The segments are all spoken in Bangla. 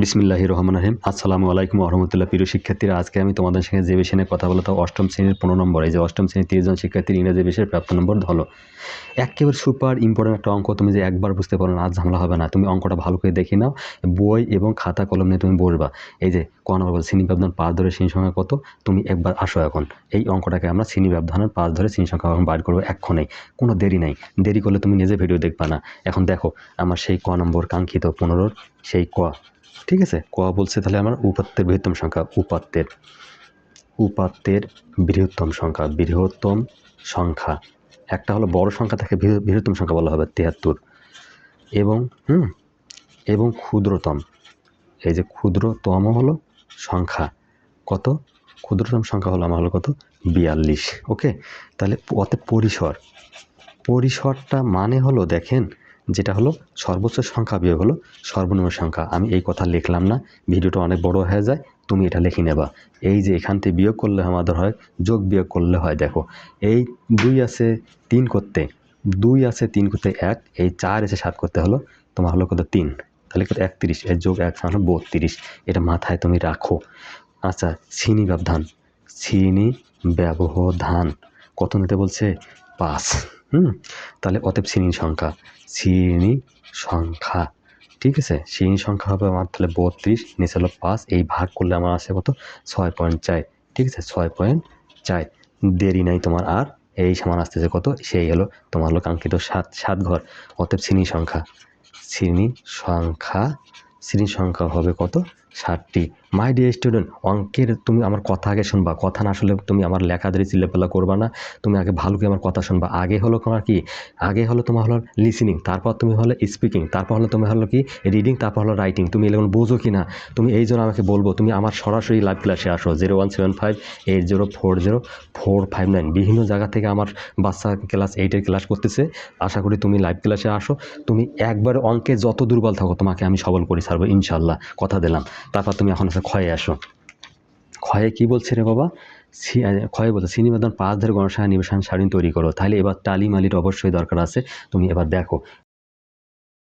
বিসমিল্লাহ রহমান রহিম। আসসালামু আলাইকুম রহমতুল্লাহ। প্রিয় শিক্ষার্থীরা, আজকে আমি তোমাদের সঙ্গে যে বিষয় কথা বলতো অষ্টম শ্রেণির পনেরো নম্বর। এই যে অষ্টম শ্রেণির তিরিশ জন শিক্ষার্থীর ইংরেজি বিষয়ের প্রাপ্ত নম্বর হলো একেবারে সুপার ইম্পর্টেন্ট একটা অঙ্ক তুমি যে একবার বুঝতে পারো না, আজ ঝামেলা হবে না। তুমি অঙ্কটা ভালো করে দেখে নাও। বই এবং খাতা কলম নিয়ে তুমি বসবা। এই যে ক নম্বর বল শ্রেণি ব্যবধান পাঁচ ধরে শ্রেণি সংখ্যা কত? তুমি একবার আসো এখন। এই অঙ্কটাকে আমরা শ্রেণি ব্যবধানের পাঁচ ধরে শ্রেণি সংখ্যা এখন বার করব এক্ষণেই কোনো দেরি নাই। দেরি করলে তুমি নিজে ভিডিও দেখবা না। এখন দেখো, আমার সেই ক নম্বর কাঙ্ক্ষিত পনেরোর সেই ক ঠিক আছে? ক বলছে তাহলে আমার উপাত্তের বৃহত্তম সংখ্যা, উপাত্তের। উপাত্তের বৃহত্তম সংখ্যা বৃহত্তম সংখ্যা। একটা হলো বড় সংখ্যা বৃহ- বৃহত্তম সংখ্যা বলা হবে তিয়াত্তর এবং, হুম? এবং ক্ষুদ্রতম। এই যে ক্ষুদ্রতম হলো সংখ্যা। কত? ক্ষুদ্রতম সংখ্যা হলো আমার হলো কত? বিয়াল্লিশ। ওকে? তাহলে অত পরিসর। পরিসরটা মানে হলো, দেখেন যেটা হলো সর্বোচ্চ সংখ্যা বিয়োগ হলো সর্বনিম্ন সংখ্যা। আমি এই কথা লিখলাম না, ভিডিওটা অনেক বড় হয়ে যায়, তুমি এটা লিখে নেবা। এই যে এখান থেকে বিয়োগ করলে আমাদের হয়, যোগ বিয়োগ করলে হয়, দেখো। এই দুই আছে তিন করতে, দুই আছে তিন করতে এক, এই চার এসে সাত করতে হলো, তোমার হলো কত তিন, তাহলে কত একত্রিশ, এর যোগ এক হলো বত্রিশ। এটা মাথায় তুমি রাখো। আচ্ছা শ্রেণি ব্যবধান শ্রেণি ব্যবধান, কত নিতে বলছে? পাঁচ। হুম, তাহলে অতএব শ্রেণি সংখ্যা শ্রেণি সংখ্যা, ঠিক আছে? শ্রেণি সংখ্যা হবে আমার তাহলে বত্রিশ নিচে হলো পাঁচ, এই ভাগ করলে আমার আসে কত? ছয় পয়েন্ট চাই ঠিক আছে? ছয় পয়েন্ট চাই দেরি নাই তোমার আর, এই সমান আসতেছে কত? সেই হলো তোমার হলো কাঙ্ক্ষিত সাত সাত ঘর, অতএব শ্রেণি সংখ্যা শ্রেণি সংখ্যা শ্রেণি সংখ্যা হবে কত? ষাটটি মাই ডিয়ার স্টুডেন্ট অঙ্কের তুমি আমার কথা আগে শুনবা। কথা না আসলে তুমি আমার লেখা ধরে চিল্লাপাল্লা করবা না। তুমি আগে ভালো করে আমার কথা শুনবা। আগে হলো তোমার কি? আগে হলো তোমার হলো লিসিনিং তারপর তুমি হলো স্পিকিং তারপর হলো তুমি হলো কি? রিডিং তারপর হলো রাইটিং তুমি এরকম বোঝো কি না তুমি এই জন্য আমাকে বলব, তুমি আমার সরাসরি লাইভ ক্লাসে আসো। Zero one seven five eight zero four zero four five nine বিভিন্ন জায়গা থেকে আমার বাচ্চা ক্লাস এইটের ক্লাস করতেছে। আশা করি তুমি লাইভ ক্লাসে আসো। তুমি একবার অঙ্কে যত দুর্বল থাকো, তোমাকে আমি সবল করে ছাড়বো ইনশাল্লাহ কথা দিলাম। তারপর তুমি এখন ক্ষয়ে আসো। ক্ষয়ে কি বলছে রে বাবা? ক্ষয়ে বলছে, শ্রীনিবেদন পাঁচ ধরে গণসায় নিবেশন সারিন তৈরি করো। তাহলে এবার টালি মালির অবশ্যই দরকার আছে। তুমি এবার দেখো।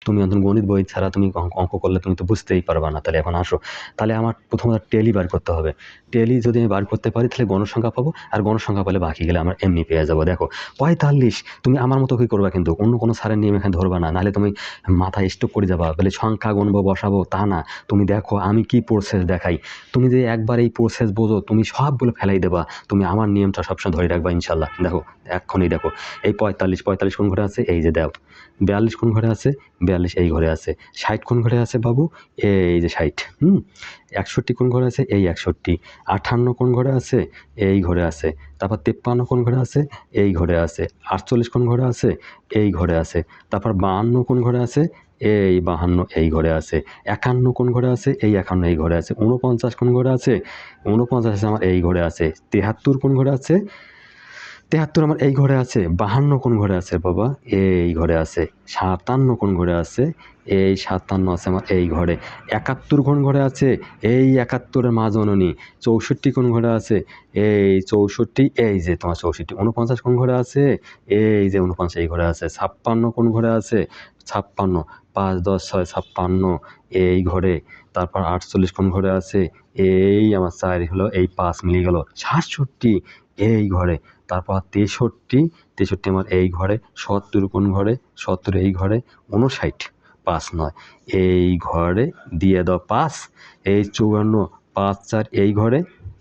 তুমি এখন গণিত বই ছাড়া তুমি অঙ্ক করলে তুমি তো বুঝতেই পারবা না। তাহলে এখন আসো। তাহলে আমার প্রথমত টেলি বার করতে হবে। টেলি যদি আমি বার করতে পারি, তাহলে গণসংখ্যা পাবো আর গণসংখ্যা পেলে বাকি গেলে আমার এমনি পেয়ে যাব। দেখো, পঁয়তাল্লিশ, তুমি আমার মতো কি করবা কিন্তু, অন্য কোনো সারের নিয়ম এখানে ধরবা না। নাহলে তুমি মাথায় স্টক করে যাবা, বলে সংখ্যা গণবো বসাবো তা না। তুমি দেখো আমি কি প্রসেস দেখাই। তুমি যে একবার এই প্রসেস বোঝো, তুমি সবগুলো ফেলাই দেবা। তুমি আমার নিয়মটা সবসময় ধরে রাখবা ইনশাল্লাহ। দেখো, এক্ষুনি দেখো, এই পঁয়তাল্লিশ পঁয়তাল্লিশ কোন ঘরে আছে? এই যে দেখো বিয়াল্লিশ কোন ঘরে আছে? বিয়াল্লিশ এই ঘরে আছে। ষাট কোন ঘরে আছে বাবু? এই যে ষাট, হুম? একষট্টি কোন ঘরে আছে? এই একষট্টি। আঠান্ন কোন ঘরে আছে? এই ঘরে আছে। তারপর তেপ্পান্ন কোন ঘরে আছে? এই ঘরে আছে। আটচল্লিশ কোন ঘরে আছে? এই ঘরে আছে। তারপর বাহান্ন কোন ঘরে আছে? এই বাহান্ন এই ঘরে আছে। একান্ন কোন ঘরে আছে? এই একান্ন এই ঘরে আছে। উনপঞ্চাশ কোন ঘরে আছে? উনপঞ্চাশ আমার এই ঘরে আছে। তেহাত্তর কোন ঘরে আছে? তেহাত্তর আমার এই ঘরে আছে, বাহান্ন কোন ঘরে আছে বাবা? এই ঘরে আছে। সাতান্ন কোন ঘরে আছে? এই সাতান্ন আছে আমার এই ঘরে। একাত্তর কোন ঘরে আছে? এই একাত্তরের মা জননী। চৌষট্টি কোন ঘরে আছে? এই চৌষট্টি, এই যে তোমার চৌষট্টি। উনপঞ্চাশ কোন ঘরে আছে? এই যে উনপঞ্চাশ এই ঘরে আছে। ছাপ্পান্ন কোন ঘরে আছে? ছাপ্পান্ন, পাঁচ, দশ, ছয়, ছাপ্পান্ন, এই ঘরে। তারপর আটচল্লিশ কোন ঘরে আছে? এই আমার চার হলো এই পাঁচ মিলিয়ে গেল। সাতষট্টি, এই ঘরে। তারপর তেষট্টি তেষট্টি আমার এই ঘরে, সত্তর কোন ঘরে? সত্তর এই ঘরে উনষাট পাঁচ, নয়। এই ঘরে দিয়ে দাও পাঁচ, এই চুয়ান্ন, পাঁচ, চার, এই ঘরে।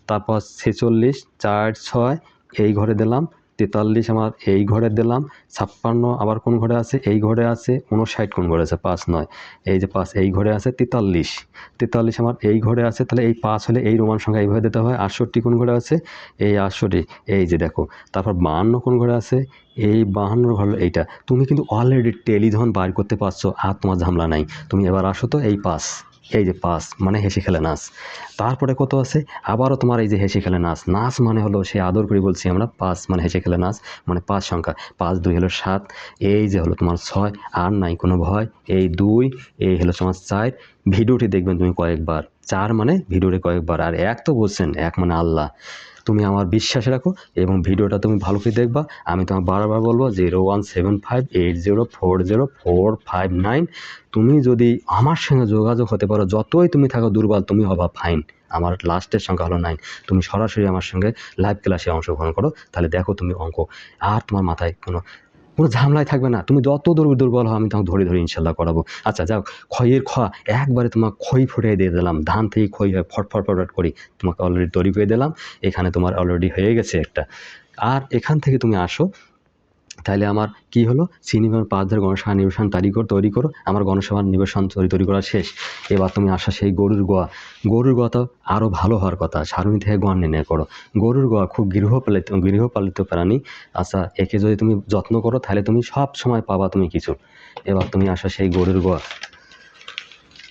তারপর ছেচল্লিশ, চার, ছয়, এই ঘরে দিলাম তেতাল্লিশ আমার এই ঘরে দিলাম, ছাপ্পান্ন আবার কোন ঘরে আছে? এই ঘরে আছে উনষাট কোন ঘরে আছে? পাঁচ নয়। এই যে পাঁচ, এই ঘরে আছে তেতাল্লিশ। তেতাল্লিশ আমার এই ঘরে আছে, তাহলে এই পাঁচ হলে এই রোমান সংখ্যা এইভাবে দিতে হয়। আটষট্টি কোন ঘরে আছে? এই আটষট্টি। এই যে দেখো, তারপর বাহান্ন কোন ঘরে আছে? এই বাহান্ন ঘর এইটা। তুমি কিন্তু অলরেডি টেলিধন বার করতে পারছ, আর তোমার ঝামেলা নাই। তুমি এবার আসো তো এই পাস এই যে পাস মানে হেসে খেলে নাচ। তারপরে কত আছে? আবারও তোমার এই যে হেসে খেলে নাচ। নাচ মানে হলো সে আদর করে বলছি আমরা পাঁচ মানে হেসে খেলে নাচ মানে পাঁচ সংখ্যা। পাঁচ, দুই হলো সাত, এই যে হলো তোমার ছয়, আর নাই কোনো ভয়, এই দুই, এই হলো তোমার চার। ভিডিওটি দেখবেন তুমি কয়েকবার। চার মানে ভিডিওটি কয়েকবার, আর এক তো বলছেন, এক মানে আল্লাহ। তুমি আমার বিশ্বাস রাখো এবং ভিডিওটা তুমি ভালো করে দেখবা। আমি তোমার বারবার বলব zero one seven five eight zero four zero four five nine. তুমি যদি আমার সঙ্গে যোগাযোগ হতে পারো, যতই তুমি থাকো দুর্বল, তুমি হবা ফাইন। আমার লাস্টের সংখ্যা হলো নাইন। তুমি সরাসরি আমার সঙ্গে লাইভ ক্লাসে অংশগ্রহণ করো, তাহলে দেখো তুমি অঙ্ক। আর তোমার মাথায় কোনো কোনো ঝামলায় থাকবে না। তুমি যত দুর্বল দুর্বল হও, আমি তোমাকে ধরে ধরে ইনশাল্লাহ করাবো। আচ্ছা যাও, ক্ষয়ের খ একবারে তোমার খই ফুটিয়ে দিয়ে দিলাম। ধান থেকে হয়, ফট ফট ফট ফট করি। তোমাকে অলরেডি তৈরি করে দিলাম। এখানে তোমার অলরেডি হয়ে গেছে একটা। আর এখান থেকে তুমি আসো তাহলে আমার কি হলো? সিনেমার পাঁচ ধরে গণসভা নিবেশন তৈরি করো তৈরি করো, আমার গণসভার নিবেশন তৈরি তৈরি করা শেষ। এবার তুমি আসা সেই গরুর গোয়া। গরুর গোয়া তো আরও ভালো হওয়ার কথা, সারণী থেকে গোয়া নির্ণয় করো। গরুর গোয়া খুব গৃহপালিত গৃহপালিত প্রাণী। আচ্ছা একে যদি তুমি যত্ন করো, তাহলে তুমি সব সময় পাবা তুমি কিছু। এবার তুমি আসা সেই গরুর গোয়া।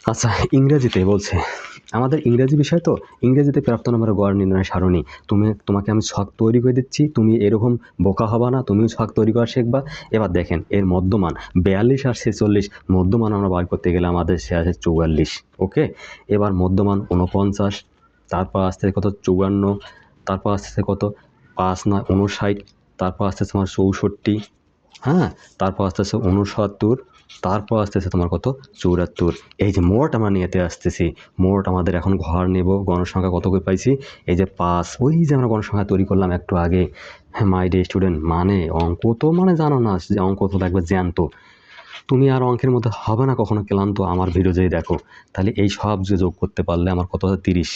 আচ্ছা ইংরেজিতে বলছে আমাদের ইংরেজি বিষয় তো, ইংরেজিতে প্রাপ্ত নম্বরের গড় নির্ণয় সারণী। তুমি, তোমাকে আমি ছক তৈরি করে দিচ্ছি, তুমি এরকম বোকা হবা না, তুমিও ছক তৈরি করা শিখবা। এবার দেখেন, এর মধ্যমান বিয়াল্লিশ আর ছেচল্লিশ, মধ্যমান আমরা বার করতে গেলে আমাদের সে আছে চৌয়াল্লিশ ওকে এবার মধ্যমান উনপঞ্চাশ তারপর আসতে কত চুয়ান্ন, তারপর আসতেছে কত পাঁচ নয় উনষাট তারপর আসতেছে আমার চৌষট্টি হ্যাঁ? তারপর আসতেছে উনসত্তর তারপর আসতেছে তোমার কত? চৌরাত্তর। এই যে মোট আমরা নিয়েতে আসতেছি, মোট আমাদের এখন ঘর নেব, গণসংখ্যা কত করে পাইছি? এই যে পাঁচ, ওই যে আমরা গণসংখ্যা তৈরি করলাম একটু আগে। হ্যাঁ মাই ডে স্টুডেন্ট মানে অঙ্ক তো মানে জানো না, যে অঙ্ক তো লাগবে জ্যান্ত। তুমি আর অঙ্কের মধ্যে হবে না কখনো ক্লান্ত, আমার ভিডিও যেই দেখো। তাহলে এই সব যে যোগ করতে পারলে আমার কত? তিরিশ।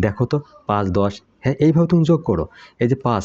দেখো তো, পাঁচ, দশ হ্যাঁ এইভাবে তুমি যোগ করো। এই যে পাঁচ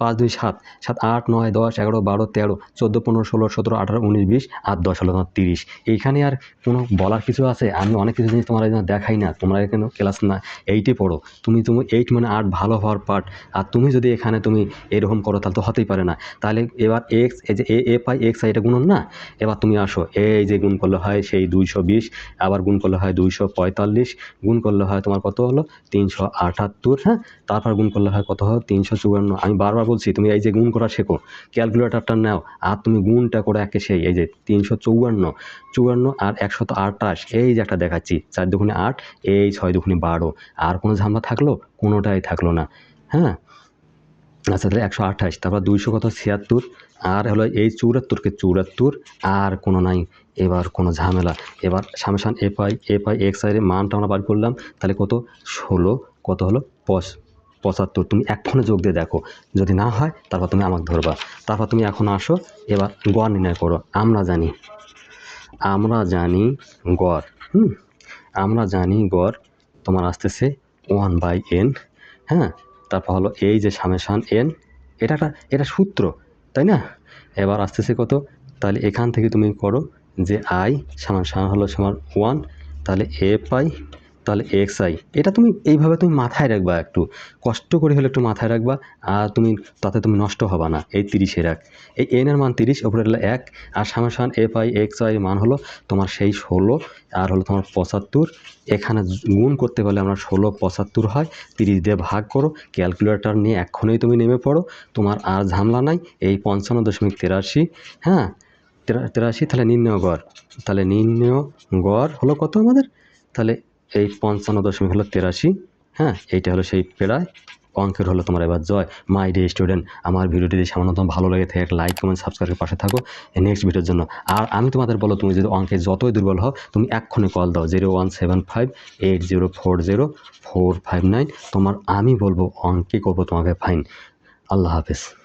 পাঁচ, দুই, সাত সাত, আট, নয়, দশ, এগারো, বারো, তেরো, চোদ্দ, পনেরো, ষোলো, সতেরো, আঠারো, উনিশ, বিশ আর দশ তোমার তিরিশ। এইখানে আর কোনো বলার কিছু আছে? আমি অনেক কিছু জিনিস তোমার এখানে দেখাই না। তোমরা এখানে ক্লাস না এইটে পড়ো। তুমি তুমি এইট মানে আট ভালো হওয়ার পার্ট আর তুমি যদি এখানে তুমি এরকম করো, তাহলে তো হতেই পারে না। তাহলে এবার এক্স এই যে এ পাই এক্স আই এটা গুণন না? এবার তুমি আসো, এই যে গুণ করলে হয় সেই দুইশো বিশ, আবার গুণ করলে হয় দুইশো পঁয়তাল্লিশ, গুণ করলে হয় তোমার কত হলো? তিনশো আটাত্তর হ্যাঁ? তারপর গুণ করলে হয় কত হলো? তিনশো চুয়ান্ন। আমি বারবার বলছি, তুমি এই যে গুণ করা শেখো, ক্যালকুলেটারটা নাও, আর তুমি গুণটা করে একে সেই, এই যে তিনশো চৌয়ান্ন, চুয়ান্ন আর একশত আটাশ এই যে একটা দেখাচ্ছি, চার দুগুণে আট, এই ছয় দুগুণে বারো, আর কোনো ঝামেলা থাকল? কোনোটাই থাকল না। হ্যাঁ? আচ্ছা তাহলে একশো আঠাশ, তারপর দুইশো কত? ছিয়াত্তর, আর হলো এই চৌরাত্তরকে চৌরাত্তর আর কোনো নাই, এবার কোনো ঝামেলা। এবার summation F I F I X I এর মানটা আমরা বার করলাম, তাহলে কত? ষোলো, কত হলো? পঁচ পঁচাত্তর, তুমি এক্ষণে যোগ দিয়ে দেখো। যদি না হয়, তারপর তুমি আমাকে ধরবা। তারপর তুমি এখন আসো, এবার গড় নির্ণয় করো। আমরা জানি আমরা জানি গড়, হুম? আমরা জানি গড় তোমার আসতেছে ওয়ান বাই এন হ্যাঁ? তারপর হলো এই যে সামেশান এন এটা একটা, এটা সূত্র, তাই না? এবার আসতেছে কত? তাহলে এখান থেকে তুমি করো যে আই সমান হলো সমান ওয়ান তাহলে এ পাই তাহলে এক্স আই। এটা তুমি এইভাবে তুমি মাথায় রাখবা একটু। কষ্ট করে হলে একটু মাথায় রাখবা, আর তুমি তাতে তুমি নষ্ট হবা না। এই তিরিশের এক। এই এন এর মান তিরিশ ওপরে হলো এক, আর সামনে সামান এফ আই, এক্স আই মান হলো তোমার সেই ষোলো, আর হলো তোমার পঁচাত্তর। এখানে গুণ করতে পারলে আমরা ষোলো, পঁচাত্তর হয়। তিরিশ দিয়ে ভাগ করো, ক্যালকুলেটর নিয়ে এক্ষণেই তুমি নেমে পড়ো। তোমার আর ঝামেলা নাই, এই পঞ্চান্ন দশমিক তেরাশি হ্যাঁ? তেরাশি, তাহলে নির্ণয় গড়। তাহলে নির্ণয় গড় হলো কত আমাদের? তাহলে এই পঞ্চান্ন দশমিক হলো তেরাশি হ্যাঁ? এইটা হলো সেই প্রায়। অঙ্কের হলো তোমার এবার জয়। মাই ডে স্টুডেন্ট আমার ভিডিওটি যদি সামান্য তোমার ভালো লাগে থাকে একটা লাইক কমেন্ট সাবস্ক্রাইবের পাশে থাকো। নেক্সট ভিডিওর জন্য। আর আমি তোমাদের বলো, তুমি যদি অঙ্কে যতই দুর্বল হও, তুমি এক্ষুনি কল দাও। Zero one seven five eight zero four zero four five nine তোমার আমি বলব, অঙ্কে করব তোমাকে ফাইন আল্লাহ হাফেজ।